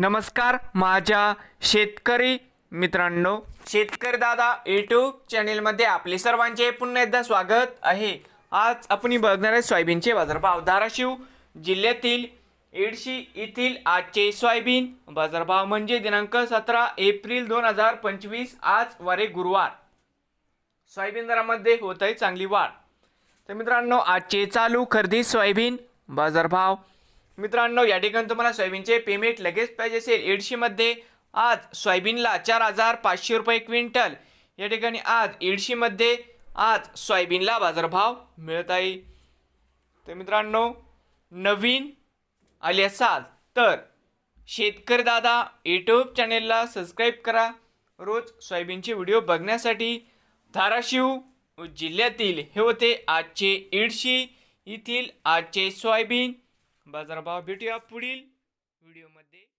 नमस्कार माझ्या शेतकरी मित्रांनो. शेतकरी दादा यूट्यूब चॅनेलमध्ये आपले सर्वांचे पुन्हा एकदा स्वागत आहे. आज आपण बघणार आहे सोयाबीनचे बाजारभाव. धाराशिव जिल्ह्यातील एडशी येथील आजचे सोयाबीन बाजारभाव म्हणजे दिनांक सतरा एप्रिल दोन हजार पंचवीस आज वारे गुरुवार. सोयाबीन दरामध्ये होत आहे चांगली वाढ. तर मित्रांनो आजचे चालू खरेदी सोयाबीन बाजारभाव मित्रांनो या ठिकाणी तुम्हाला सोयाबीनचे पेमेंट लगेच पाहिजे असेल. एडशीमध्ये आज सोयाबीनला चार हजार पाचशे रुपये क्विंटल. या ठिकाणी आज एडशीमध्ये आज सोयाबीनला बाजारभाव मिळत आहे. तर मित्रांनो नवीन आले असाल तर शेतकरी दादा यूट्यूब चॅनेलला सबस्क्राईब करा. रोज सोयाबीनचे व्हिडिओ बघण्यासाठी धाराशिव जिल्ह्यातील हे होते आजचे इडशी येथील आजचे सोयाबीन. बाजारभाव भेटूया पुढील व्हिडिओमध्ये.